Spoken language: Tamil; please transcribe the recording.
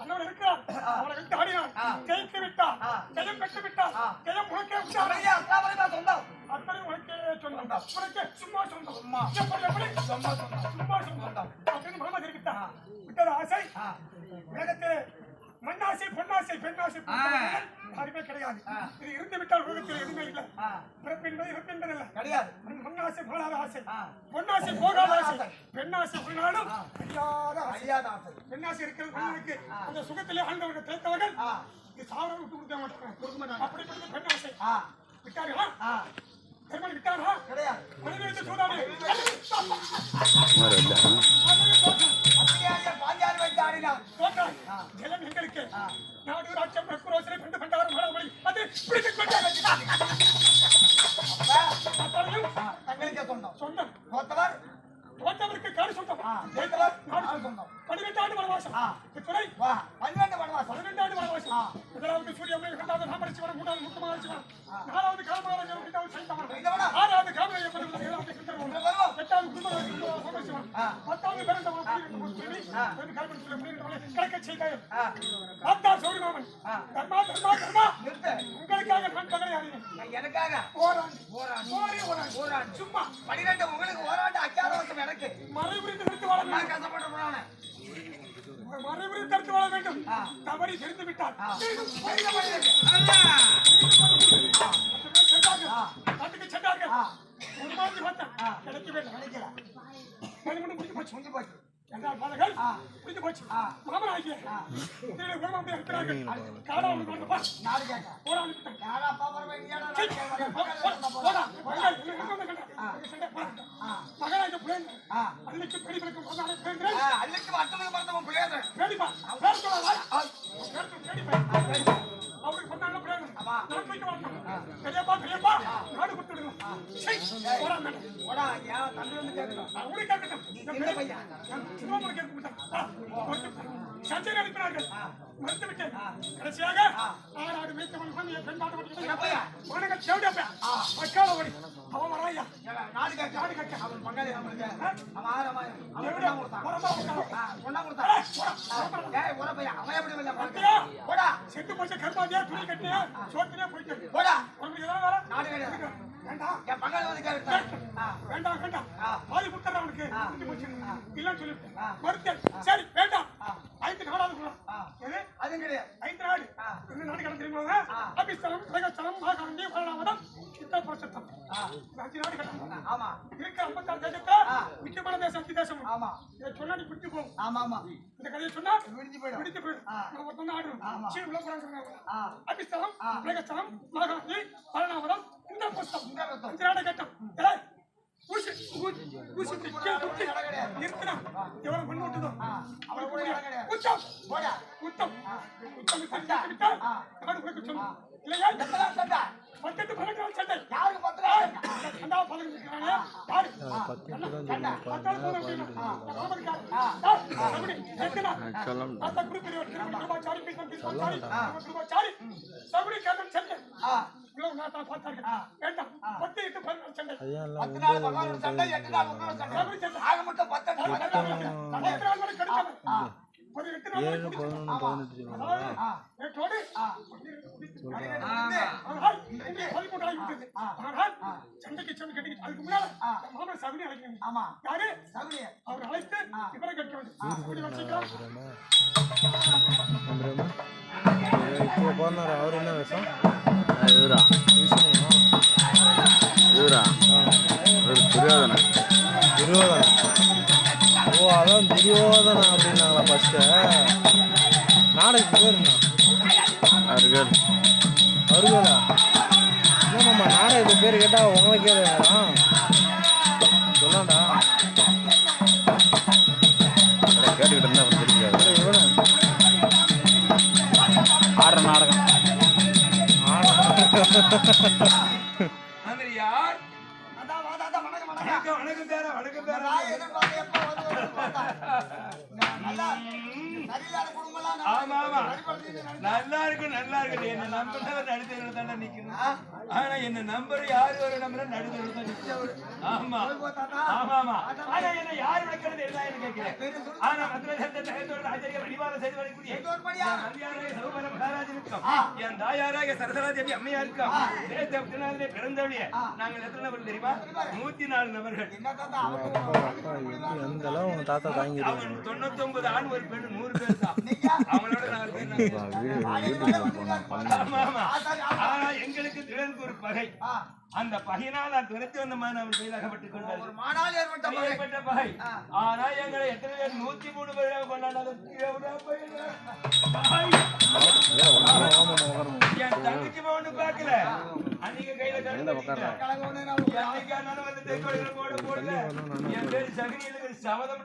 அண்ணன் இருக்கிறார். அவனை விட்டு ஆடினார். ஜெயித்து விட்டார். ஜெயம் பெற்று விட்டார். ஜெயம் உனக்கே சொந்தம் அத்தனை உனக்கே சொந்தம் உனக்கே சும்மா சொந்தம் சும்மா. எப்படி எப்படி? சும்மா சொந்தம் சும்மா சொந்தம் அப்படின்னு முகமது தெரிவித்தார் விட்டது ஆசை. உலகத்திலே மண்ணாசை பொன்னாசை பெண்ணாசை. யாருமே கிடையாது. இது இருந்து விட்டால் உலகத்தில் எதுவுமே இல்லை. பிறப்பு என்பது இறப்பு என்பதில்லை கிடையாது. மண்- மண்ணாசை போகாத ஆசை. பொன்னாசை போகாத ஆசை. பெண்ணாசை ஆ. அழியாத அழியாத ஆசை. பெண்ணாசை இருக்கிறது மனிதனுக்கு ஆ. அந்த சுகத்திலே ஆழ்ந்தவர்கள் திளைத்தவர்கள் ஆ. இது சாவரம் விட்டு கொடுக்க மாட்டாங்க. கொடுக்க மாட்டாங்க. அப்படிப்பட்ட பெண்ணாசை. விட்டார்களா? பெருமாள் விட்டாரா கிடையாது. மனிதனுக்கு தங்களுக்கே சொந்தம் சொந்தம் தோத்தவர்? தோற்றவருக்கு காடு சொந்தம் ஜெயித்தவர் நாடு சொந்தம். பன்னிரெண்டு ஆண்டு வனவாசம். வா பன்னிரண்டு வனவாசம். பன்னிரெண்டு ஆண்டு வனவாசம். முதலாவது சூரியமே கலக்கச் செய்தார் சௌரிமாமன் ஆ. தர்மா தர்மா தர்மா உங்களுக்காக நான் பகலை அறிவேன் எனக்காக? ஓராண்டு ஓராண்டு ஓரே ஓராண்டு ஓராண்டு சும்மா பன்னிரெண்டு உங்களுக்கு ஓராண்டு அத்தியாவசியம் எனக்கு. மறைபுரிந்து நிறுத்தி வாழ நான் போனவனே. மறைபுரிந்து நிறுத்தி வாழ வேண்டும். தவறி தெரிந்து விட்டார். நாட்டுக்கு சென்றார்கள். ஒரு மாதிரி ஆ. கிடைக்கவே மணிமணி முடிஞ்சு போச்சு. முடிஞ்சு போச்சு. என்றால் பாருங்கள் ஆ. முடிஞ்சு போச்சு. மாமனாகிய ஆ. திரு குருமாம்பி இருக்கிறார்கள் காடாமல் கொண்டு நாடு கேட்க போராடி விட்டாங்க யாரா பாப்பா இந்தியாடா நாடு போடா மகன் பிள்ளைங்க அன்னைக்கு பெரிய பிறக்கும் அன்னைக்கு பேர் சொல்லலாம் சஞ்சய் அனுப்பினார்கள் மறுத்து கடைசியாக ஆறாடு மேய்த்தவன் பெண் நாட்டு செவிடப்பா மக்கால ஓடி அவன் வராயா நாடு கேட்க நாடு கேட்க. அவன் பங்காளி அவன் ஆறாமா அவன் கொடுத்தான் வரமா அவன் எப்படி போடா செத்து போச்சு கருப்பாதியா துணி கட்டியா சோத்தினே போயிட்டு போடா உனக்கு எதாவது நாடு கிடையாது வேண்டாம் என் பங்காளி வந்து கேட்டான் வேண்டாம் வேண்டாம் ஆ. பாதி கொடுத்துறேன் அவனுக்கு. இல்லைன்னு சொல்லிவிட்டேன். மறுத்தேன் சரி வேண்டாம். ஐந்து நாடாவது ஆ. எது? அதுவும் கிடையாது ஐந்து நாடு. என்ன நாடு கடை தெரியுமா? ஆ. அபிஸ்தலம் உலகஸ்தலம் மாகாண்டி பரணாமதம் சித்தப்பிரசத்தம் ஆ அஞ்சு நாடு கட்டணும் ஆமா இருக்க ஐம்பத்தாறு தேசத்தை ஆ. தேசம் அஞ்சு தேசம் ஆமா இதை சொன்னா நீ பிடிச்சு போகும் ஆமா ஆமா இந்த கதையை சொன்னா விடிஞ்சு போயிடும் போயிடும் நம்ம ஒருத்தவங்க ஆடுறோம் உள்ள போறாங்க அபிஸ்தலம் உலகஸ்தலம் இந்த அஞ்சு நாடு கட்டம் எவ்வளவு உச்சம் சண்டை இல்லையா எத்தனை சண்டை சண்டை யாருக்கு பத்து நாள் சண்டை? சண்டா. ஆக மட்டும் பத்து ஏழு பதினொன்று பதினெட்டு இப்போ போனார் அவர் என்ன விஷம்? இவரா. இவரா. துரியோதனா ஓ அதான் துரியோதனா. அருவேல் அருவேலா நம்ம நானே இது பேர் கேட்டால் உங்களை கேளுடா சொல்லாண்டா. கேட்டுக்கிட்டு இருந்தா தெரியாது ஆடுற நாடகம். வணக்கம் பேர வணக்கம். பேர ஆமா ஆமா. நல்லா இருக்கும் நல்லா இருக்கும். என்ன நம்பர் நடுத்தர தானே நிக்கணும். ஆனா என்ன நம்பர் யாரு ஒரு நம்பர் நடுத்தர தான் நிக்கணும். ஆமா. ஆமா ஆமா. ஆனா என்ன யார் விளக்கிறது என்ன கேட்கிறேன். ஆனா மதுரை சட்ட தகத்தோட ஆச்சரிய வழிபாடு செய்து வரக்கூடிய நான் மந்தியாராக சௌபர மகாராஜனுக்கும் என் தாயாராக சரசரா தேவி பிறந்தவழியே நாங்கள் எத்தனை நபர் தெரியுமா? நூத்தி நாலு நபர்கள். தொண்ணூத்தி ஒன்பது ஆண் ஒரு பெண் நூறு எங்களுக்கு திடனுக்கு ஒரு பகை அந்த பகையினால் நான் துரத்தி வந்த மாதிரி அவன் கைதாகப்பட்டுக் கொண்டார் ஏற்பட்ட பகை. ஆனா எங்களை எத்தனை பேர் நூத்தி மூணு பேராக கொண்டாடாத என் தங்கச்சி ஒண்ணு பாக்கல அன்னைக்கு கையில கலங்க வந்து போட போடல என் பேரு சகனியில் சபதம்